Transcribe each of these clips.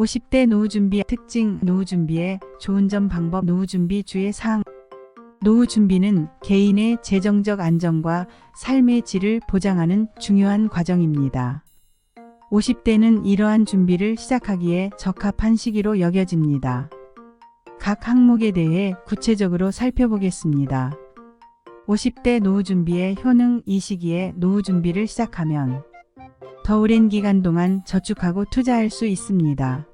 50대 노후 준비 특징 노후 준비의 좋은 점 방법 노후 준비 주의 사항 노후 준비는 개인의 재정적 안정과 삶의 질을 보장하는 중요한 과정입니다. 50대는 이러한 준비를 시작하기에 적합한 시기로 여겨집니다. 각 항목에 대해 구체적으로 살펴보겠습니다. 50대 노후 준비의 효능 이 시기에 노후 준비를 시작하면 더 오랜 기간 동안 저축하고 투자할 수 있습니다.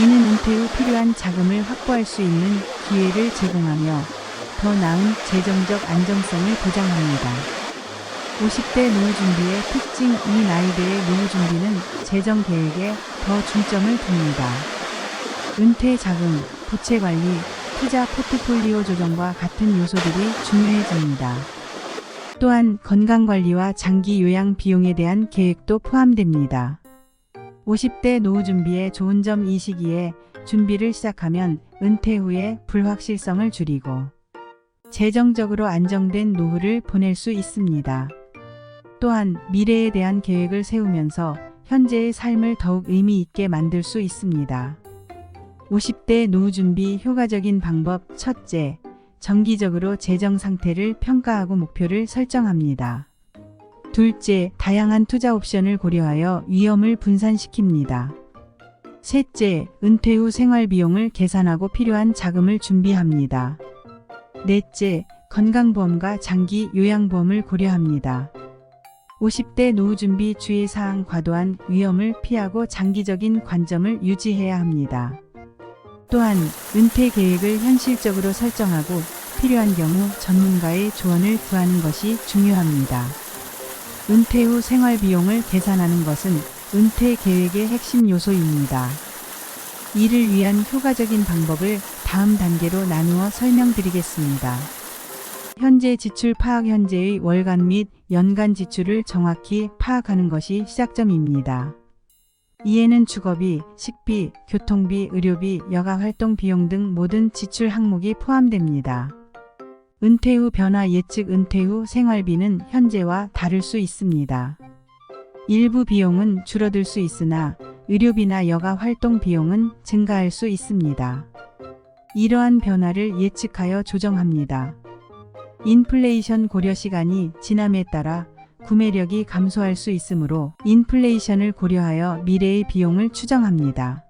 이는 은퇴 후 필요한 자금을 확보할 수 있는 기회를 제공하며 더 나은 재정적 안정성을 보장합니다. 50대 노후 준비의 특징 이 나이대의 노후 준비는 재정 계획에 더 중점을 둡니다. 은퇴 자금, 부채 관리, 투자 포트폴리오 조정과 같은 요소들이 중요해집니다. 또한 건강 관리와 장기 요양 비용에 대한 계획도 포함됩니다. 50대 노후 준비의 좋은 점 이 시기에 준비를 시작하면 은퇴 후에 불확실성을 줄이고 재정적으로 안정된 노후를 보낼 수 있습니다. 또한 미래에 대한 계획을 세우면서 현재의 삶을 더욱 의미 있게 만들 수 있습니다. 50대 노후 준비 효과적인 방법 첫째, 정기적으로 재정 상태를 평가하고 목표를 설정합니다. 둘째, 다양한 투자 옵션을 고려하여 위험을 분산시킵니다. 셋째, 은퇴 후 생활 비용을 계산하고 필요한 자금을 준비합니다. 넷째, 건강보험과 장기 요양보험을 고려합니다. 50대 노후 준비 주의사항 과도한 위험을 피하고 장기적인 관점을 유지해야 합니다. 또한 은퇴 계획을 현실적으로 설정하고 필요한 경우 전문가의 조언을 구하는 것이 중요합니다. 은퇴 후 생활 비용을 계산하는 것은 은퇴 계획의 핵심 요소입니다. 이를 위한 효과적인 방법을 다음 단계로 나누어 설명드리겠습니다. 현재 지출 파악 현재의 월간 및 연간 지출을 정확히 파악하는 것이 시작점입니다. 이에는 주거비, 식비, 교통비, 의료비, 여가 활동 비용 등 모든 지출 항목이 포함됩니다. 은퇴 후 변화 예측 은퇴 후 생활비는 현재와 다를 수 있습니다. 일부 비용은 줄어들 수 있으나 의료비나 여가 활동 비용은 증가할 수 있습니다. 이러한 변화를 예측하여 조정합니다. 인플레이션 고려 시간이 지남에 따라 구매력이 감소할 수 있으므로 인플레이션을 고려하여 미래의 비용을 추정합니다.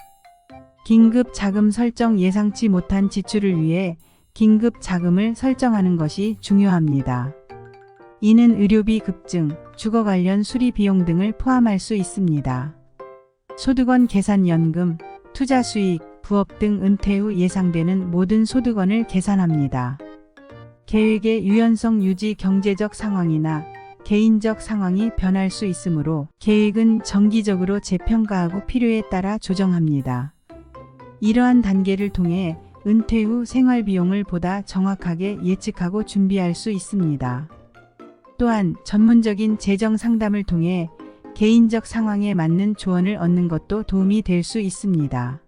긴급 자금 설정 예상치 못한 지출을 위해 긴급 자금을 설정하는 것이 중요합니다. 이는 의료비 급증, 주거 관련 수리 비용 등을 포함할 수 있습니다. 소득원 계산연금, 투자 수익, 부업 등 은퇴 후 예상되는 모든 소득원을 계산합니다. 계획의 유연성 유지 경제적 상황이나 개인적 상황이 변할 수 있으므로 계획은 정기적으로 재평가하고 필요에 따라 조정합니다. 이러한 단계를 통해 은퇴 후 생활 비용을 보다 정확하게 예측하고 준비할 수 있습니다. 또한 전문적인 재정 상담을 통해 개인적 상황에 맞는 조언을 얻는 것도 도움이 될 수 있습니다.